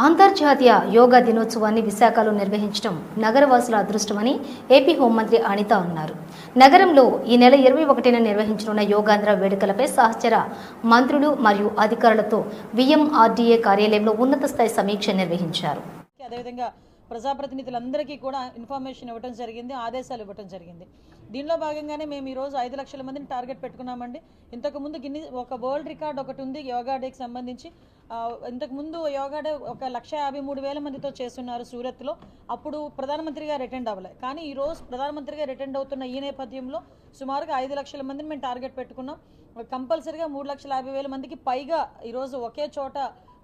అంతర్జాతీయ యోగా దినోత్సవాన్ని విశాఖలో నిర్వహించడం నగరవాసుల అదృష్టమని ఏపీ హోంమంత్రి అనిత అన్నారు. నగరంలో ఈ నెల ఇరవై ఒకటిన నిర్వహించనున్న యోగాంధ్ర వేడుకలపై సహచర మంత్రులు మరియు అధికారులతో విఎంఆర్డీఏ కార్యాలయంలో ఉన్నత స్థాయి సమీక్ష నిర్వహించారు. అదేవిధంగా ప్రజాప్రతినిధులందరికీ కూడా ఇన్ఫర్మేషన్ ఇవ్వడం జరిగింది ఆదేశాలు ఇవ్వడం జరిగింది. దీనిలో భాగంగానే మేము ఈరోజు ఐదు లక్షల మందిని టార్గెట్ పెట్టుకున్నామండి. ఇంతకుముందు గిన్ని ఒక వరల్డ్ రికార్డ్ ఒకటి ఉంది యోగా డేకి సంబంధించి. ఇంతకుముందు యోగా డే ఒక లక్ష యాభై మూడు వేల మందితో చేస్తున్నారు సూరత్లో. అప్పుడు ప్రధానమంత్రి గారు అటెండ్ అవ్వలే. కానీ ఈరోజు ప్రధానమంత్రిగా ప్రధానమంత్రి గారు అటెండ్ అవుతున్న ఈ నేపథ్యంలో సుమారుగా ఐదు లక్షల మందిని మేము టార్గెట్ పెట్టుకున్నాం. కంపల్సరిగా మూడు లక్షల యాభై వేల మందికి పైగా ఈరోజు ఒకే చోట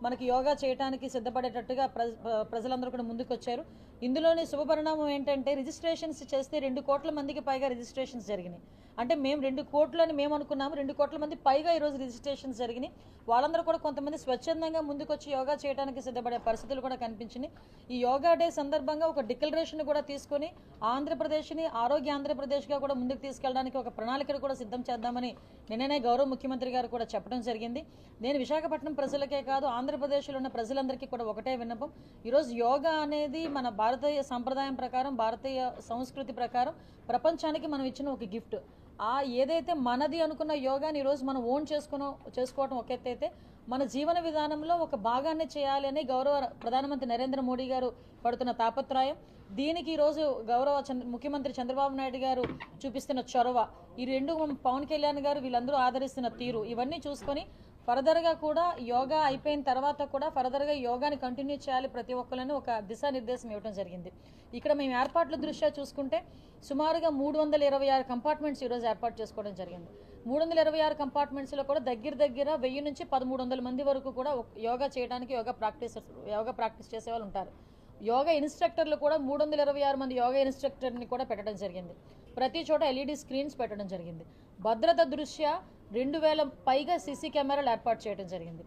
మనకి యోగా చేయడానికి సిద్ధపడేటట్టుగా ప్రజ ప్రజలందరూ కూడా ముందుకు వచ్చారు ఇందులోని శుభపరిణామం ఏంటంటే రిజిస్ట్రేషన్స్ చేస్తే రెండు కోట్ల మందికి పైగా రిజిస్ట్రేషన్స్ జరిగినాయి. అంటే మేము రెండు కోట్లు అని మేము అనుకున్నాము రెండు కోట్ల మంది పైగా ఈరోజు రిజిస్ట్రేషన్స్ జరిగినాయి. వాళ్ళందరూ కూడా కొంతమంది స్వచ్ఛందంగా ముందుకొచ్చి యోగా చేయడానికి సిద్ధపడే పరిస్థితులు కూడా కనిపించినాయి. ఈ యోగా డే సందర్భంగా ఒక డిక్లరేషన్ కూడా తీసుకొని ఆంధ్రప్రదేశ్ని ఆరోగ్య ఆంధ్రప్రదేశ్గా కూడా ముందుకు తీసుకెళ్ళడానికి ఒక ప్రణాళికను కూడా సిద్ధం చేద్దామని నిన్ననే గౌరవ ముఖ్యమంత్రి గారు కూడా చెప్పడం జరిగింది. నేను విశాఖపట్నం ప్రజలకే కాదు ఆంధ్రప్రదేశ్లో ఉన్న ప్రజలందరికీ కూడా ఒకటే విన్నపం. ఈరోజు యోగా అనేది మన భారతీయ సంప్రదాయం ప్రకారం భారతీయ సంస్కృతి ప్రకారం ప్రపంచానికి మనం ఇచ్చిన ఒక గిఫ్ట్. ఆ ఏదైతే మనది అనుకున్న యోగాని ఈరోజు మనం ఓన్ చేసుకున్న చేసుకోవటం ఒక అయితే మన జీవన విధానంలో ఒక భాగాన్ని చేయాలి అని గౌరవ ప్రధానమంత్రి నరేంద్ర మోడీ గారు పడుతున్న తాపత్రయం. దీనికి ఈరోజు గౌరవ చంద్ర ముఖ్యమంత్రి చంద్రబాబు నాయుడు గారు చూపిస్తున్న చొరవ. ఈ రెండు పవన్ కళ్యాణ్ గారు వీళ్ళందరూ ఆదరిస్తున్న తీరు. ఇవన్నీ చూసుకొని ఫర్దర్గా కూడా యోగా అయిపోయిన తర్వాత కూడా ఫర్దర్గా యోగాని కంటిన్యూ చేయాలి ప్రతి ఒక్కరిని ఒక దిశానిర్దేశం ఇవ్వడం జరిగింది. ఇక్కడ మేము ఏర్పాట్ల దృష్ట్యా చూసుకుంటే సుమారుగా మూడు వందల ఇరవై ఆరు కంపార్ట్మెంట్స్ ఈరోజు ఏర్పాటు చేసుకోవడం జరిగింది. మూడు వందల ఇరవై ఆరు కంపార్ట్మెంట్స్లో కూడా దగ్గర దగ్గర వెయ్యి నుంచి పదమూడు వందల మంది వరకు కూడా యోగా చేయడానికి యోగా ప్రాక్టీస్ యోగా ప్రాక్టీస్ చేసే వాళ్ళు ఉంటారు. యోగా ఇన్స్ట్రక్టర్లు కూడా మూడు వందల ఇరవై ఆరు మంది యోగా ఇన్స్ట్రక్టర్ని కూడా పెట్టడం జరిగింది. ప్రతి చోట ఎల్ఈడి స్క్రీన్స్ పెట్టడం జరిగింది. భద్రత దృష్ట్యా రెండు వేల పైగా సీసీ కెమెరాలు ఏర్పాటు చేయడం జరిగింది.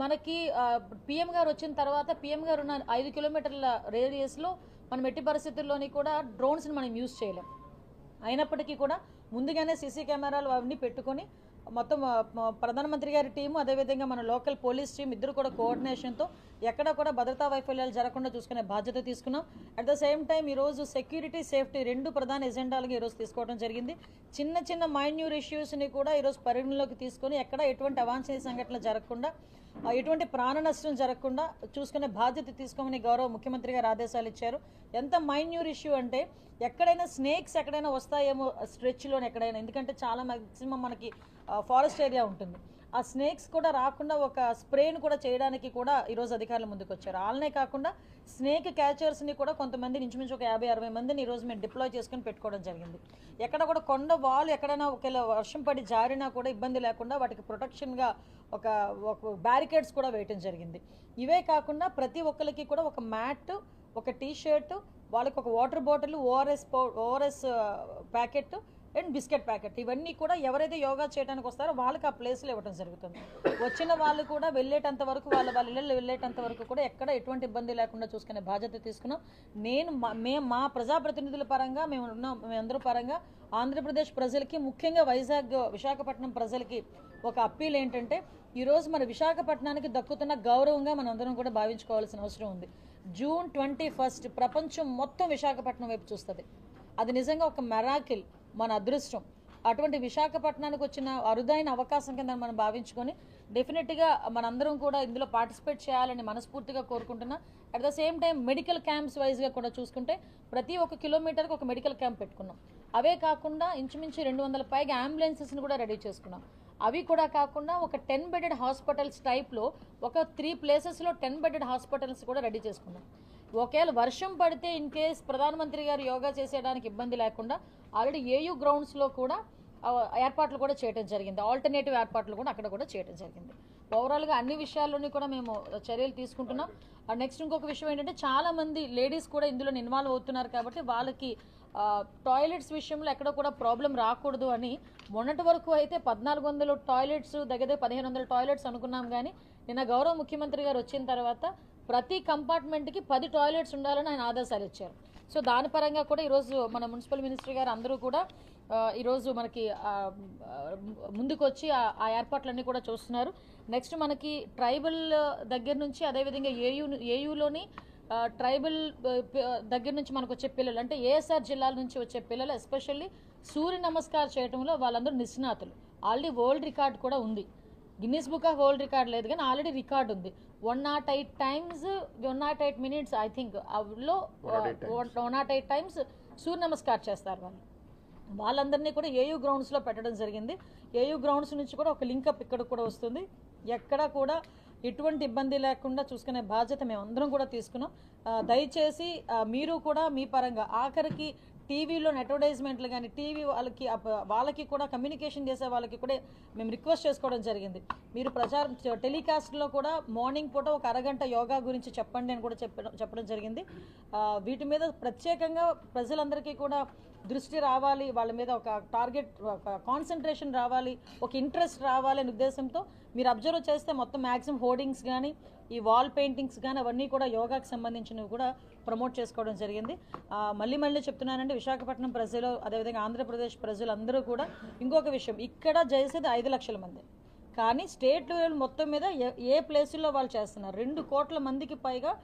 మనకి పిఎం గారు వచ్చిన తర్వాత పిఎం గారు ఉన్న ఐదు కిలోమీటర్ల రేడియస్లో మనం ఎట్టి పరిస్థితుల్లోని కూడా డ్రోన్స్ని మనం యూజ్ చేయలేం. అయినప్పటికీ కూడా ముందుగానే సీసీ కెమెరాలు అవన్నీ పెట్టుకొని మొత్తం ప్రధానమంత్రి గారి టీము అదేవిధంగా మన లోకల్ పోలీస్ టీం ఇద్దరు కూడా కోఆర్డినేషన్తో ఎక్కడ కూడా భద్రతా వైఫల్యాలు జరగకుండా చూసుకునే బాధ్యత తీసుకున్నాం. అట్ ద సేమ్ టైం ఈరోజు సెక్యూరిటీ సేఫ్టీ రెండు ప్రధాన ఎజెండాలుగా ఈరోజు తీసుకోవడం జరిగింది. చిన్న చిన్న మైన్యూర్ ఇష్యూస్ని కూడా ఈరోజు పరిగణలోకి తీసుకొని ఎక్కడ ఎటువంటి అవాంఛనీయ సంఘటనలు జరగకుండా ఎటువంటి ప్రాణ నష్టం జరగకుండా చూసుకునే బాధ్యత తీసుకోమని గౌరవ ముఖ్యమంత్రి గారు ఆదేశాలు ఇచ్చారు. ఎంత మైన్యూర్ ఇష్యూ అంటే ఎక్కడైనా స్నేక్స్ ఎక్కడైనా వస్తాయేమో స్ట్రెచ్లోనే ఎక్కడైనా. ఎందుకంటే చాలా మ్యాక్సిమం మనకి ఫారెస్ట్ ఏరియా ఉంటుంది. ఆ స్నేక్స్ కూడా రాకుండా ఒక స్ప్రేను కూడా చేయడానికి కూడా ఈరోజు అధికారులు ముందుకొచ్చారు. వాళ్ళనే కాకుండా స్నేక్ క్యాచర్స్ని కూడా కొంతమంది ఇంచుమించు ఒక యాభై అరవై మందిని ఈరోజు మేము డిప్లాయ్ చేసుకుని పెట్టుకోవడం జరిగింది. ఎక్కడ కూడా కొండ వాల్ ఎక్కడైనా ఒకవేళ వర్షం పడి జారినా కూడా ఇబ్బంది లేకుండా వాటికి ప్రొటెక్షన్గా ఒక ఒక బ్యారికేడ్స్ కూడా వేయటం జరిగింది. ఇవే కాకుండా ప్రతి ఒక్కరికి కూడా ఒక మ్యాట్ ఒక టీ షర్టు వాళ్ళకి ఒక water bottle ORS ORS packet and biscuit packet. ఇవన్నీ కూడా ఎవరైతే యోగా చేయడానికి వస్తారో వాళ్ళకి ఆ ప్లేస్లు ఇవ్వడం జరుగుతుంది. వచ్చిన వాళ్ళు కూడా వెళ్ళేటంత వరకు వాళ్ళ వాళ్ళ ఇళ్ళు వెళ్ళేటంత వరకు కూడా ఎక్కడ ఎటువంటి ఇబ్బంది లేకుండా చూసుకునే బాధ్యత తీసుకున్నాం. నేను మా- మేము మా ప్రజాప్రతినిధుల పరంగా మేము ఉన్నాం మేమందరూ పరంగా ఆంధ్రప్రదేశ్ ప్రజలకి ముఖ్యంగా వైజాగ్ విశాఖపట్నం ప్రజలకి ఒక అప్పీల్ ఏంటంటే ఈరోజు మన విశాఖపట్నానికి దక్కుతున్న గౌరవంగా మనందరం కూడా భావించుకోవాల్సిన అవసరం ఉంది. జూన్ ట్వంటీ ఫస్ట్ ప్రపంచం మొత్తం విశాఖపట్నం వైపు చూస్తుంది. అది నిజంగా ఒక మెరాకిల్ మన అదృష్టం. అటువంటి విశాఖపట్నానికి వచ్చిన అరుదైన అవకాశం కింద మనం భావించుకొని డెఫినెట్గా మనందరం కూడా ఇందులో పార్టిసిపేట్ చేయాలని మనస్ఫూర్తిగా కోరుకుంటున్నా. At the same time medical camps వైజ్గా కూడా చూసుకుంటే ప్రతి ఒక్క కిలోమీటర్కి ఒక మెడికల్ క్యాంప్ పెట్టుకున్నాం. అవే కాకుండా ఇంచుమించు రెండు వందల పైగా అంబులెన్సెస్ని కూడా రెడీ చేసుకున్నాం. అవి కూడా కాకుండా ఒక టెన్ బెడెడ్ హాస్పిటల్స్ టైప్లో ఒక త్రీ ప్లేసెస్లో టెన్ బెడెడ్ హాస్పిటల్స్ కూడా రెడీ చేసుకున్నాం. ఒకవేళ వర్షం పడితే ఇన్ కేస్ ప్రధానమంత్రి గారు యోగా చేసేయడానికి ఇబ్బంది లేకుండా ఆల్రెడీ ఏయూ గ్రౌండ్స్లో కూడా ఏర్పాట్లు కూడా చేయడం జరిగింది. ఆల్టర్నేటివ్ ఏర్పాట్లు కూడా అక్కడ కూడా చేయడం జరిగింది. ఓవరాల్గా అన్ని విషయాల్లోని కూడా మేము చర్యలు తీసుకుంటున్నాం. నెక్స్ట్ ఇంకొక విషయం ఏంటంటే చాలా మంది లేడీస్ కూడా ఇందులో ఇన్వాల్వ్ అవుతున్నారు కాబట్టి వాళ్ళకి టాయిలెట్స్ విషయంలో ఎక్కడ కూడా ప్రాబ్లం రాకూడదు అని మొన్నటి వరకు అయితే పద్నాలుగు వందలు టాయిలెట్స్ దగ్గర పదిహేను వందల టాయిలెట్స్ అనుకున్నాం కానీ నిన్న గౌరవ ముఖ్యమంత్రి గారు వచ్చిన తర్వాత ప్రతి కంపార్ట్మెంట్కి పది టాయిలెట్స్ ఉండాలని ఆయన ఆదేశాలు ఇచ్చారు. సో దాని పరంగా కూడా ఈరోజు మన మున్సిపల్ మినిస్టర్ గారు అందరూ కూడా ఈరోజు మనకి ముందుకొచ్చి ఆ- ఏర్పాట్లన్నీ కూడా చూస్తున్నారు. నెక్స్ట్ మనకి ట్రైబల్ దగ్గర నుంచి అదేవిధంగా ఏయూ ఏయూలోని ట్రైబల్ దగ్గర నుంచి మనకు వచ్చే పిల్లలు అంటే ఏఎస్ఆర్ జిల్లాల నుంచి వచ్చే పిల్లలు ఎస్పెషల్లీ సూర్య నమస్కారం చేయడంలో వాళ్ళందరూ నిష్ణాతులు. ఆల్రెడీ వరల్డ్ రికార్డ్ కూడా ఉంది. Guinness book of world record లేదు కానీ ఆల్రెడీ రికార్డ్ ఉంది. One nought eight times one nought eight minutes I థింక్లో one nought eight times Surya Namaskar చేస్తారు వాళ్ళు. వాళ్ళందరినీ కూడా ఏయూ గ్రౌండ్స్లో పెట్టడం జరిగింది. ఏయూ గ్రౌండ్స్ నుంచి కూడా ఒక లింకప్ ఇక్కడ కూడా వస్తుంది. ఎక్కడా కూడా ఎటువంటి ఇబ్బంది లేకుండా చూసుకునే బాధ్యత మేమందరం కూడా తీసుకున్నాం. ఆ, దయచేసి ఆ, మీరు కూడా మీ పరంగా ఆఖరికి టీవీలో అడ్వర్టైజ్మెంట్లు కానీ టీవీ వాళ్ళకి వాళ్ళకి కూడా కమ్యూనికేషన్ చేసే వాళ్ళకి కూడా మేము రిక్వెస్ట్ చేసుకోవడం జరిగింది. మీరు ప్రచారం టెలికాస్ట్లో కూడా మార్నింగ్ పూట ఒక అరగంట యోగా గురించి చెప్పండి అని కూడా చెప్పడం చెప్పడం జరిగింది. వీటి మీద ప్రత్యేకంగా ప్రజలందరికీ కూడా దృష్టి రావాలి. వాళ్ళ మీద ఒక టార్గెట్ ఒక కాన్సన్ట్రేషన్ రావాలి. ఒక ఇంట్రెస్ట్ రావాలి అనే ఉద్దేశంతో మీరు అబ్జర్వ్ చేస్తే మొత్తం మ్యాక్సిమం హోర్డింగ్స్ కానీ ఈ వాల్ పెయింటింగ్స్ కానీ అవన్నీ కూడా యోగాకి సంబంధించినవి కూడా ప్రమోట్ చేసుకోవడం జరిగింది. మళ్ళీ మళ్ళీ చెప్తున్నానంటే విశాఖపట్నం ప్రజలు అదేవిధంగా ఆంధ్రప్రదేశ్ ప్రజలందరూ కూడా ఇంకొక విషయం ఇక్కడ చేసేది ఐదు లక్షల మంది. కానీ స్టేట్ లెవెల్ మొత్తం మీద ఏ- ఏ ప్లేసుల్లో వాళ్ళు చేస్తున్నారు? రెండు కోట్ల మందికి పైగా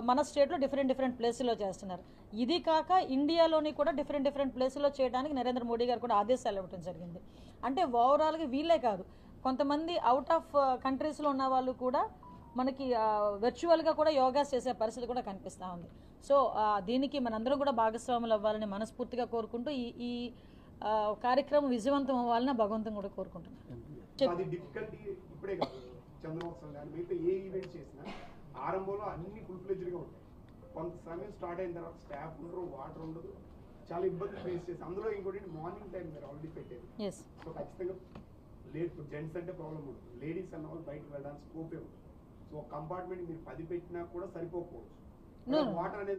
మన స్టేట్లో డిఫరెంట్ డిఫరెంట్ ప్లేసుల్లో చేస్తున్నారు. ఇది కాక ఇండియాలోని కూడా డిఫరెంట్ డిఫరెంట్ ప్లేసుల్లో చేయడానికి నరేంద్ర మోడీ గారు కూడా ఆదేశాలు ఇవ్వడం జరిగింది. అంటే ఓవరాల్గా వీళ్ళే కాదు. కొంతమంది అవుట్ ఆఫ్ కంట్రీస్లో ఉన్న వాళ్ళు కూడా మనకి వర్చువల్గా కూడా యోగాస్ చేసే పరిస్థితి కూడా కనిపిస్తూ ఉంది. సో ఆ, దీనికి మనందరం కూడా భాగస్వాములు అవ్వాలని మనస్ఫూర్తిగా కోరుకుంటూ ఈ ఈ ఆ, కార్యక్రమం విజయవంతం అవ్వాలని భగవంతం కూడా కోరుకుంటున్నాను. ఆరంభంలో అన్ని ఫుల్ ఫ్లెజ్డ్గా ఉంటాయి. కొంత సమయం స్టార్ట్ అయిన తర్వాత స్టాఫ్ ఉండరు వాటర్ ఉండదు. చాలా ఇబ్బందులు ఫేస్ చేసి అందులో ఇంకోటి మార్నింగ్ టైం మీరు ఆల్రెడీ పెట్టేది ఎస్ సో ఖచ్చితంగా లేట్ జెంట్స్ అంటే ప్రాబ్లం ఉండదు. లేడీస్ అన్న వాళ్ళు బయటకు వెళ్ళడానికి స్కోపే ఉంటుంది సో కంపార్ట్మెంట్ మీరు పది పెట్టినా కూడా సరిపోకపోవచ్చు. వాటర్ అనేది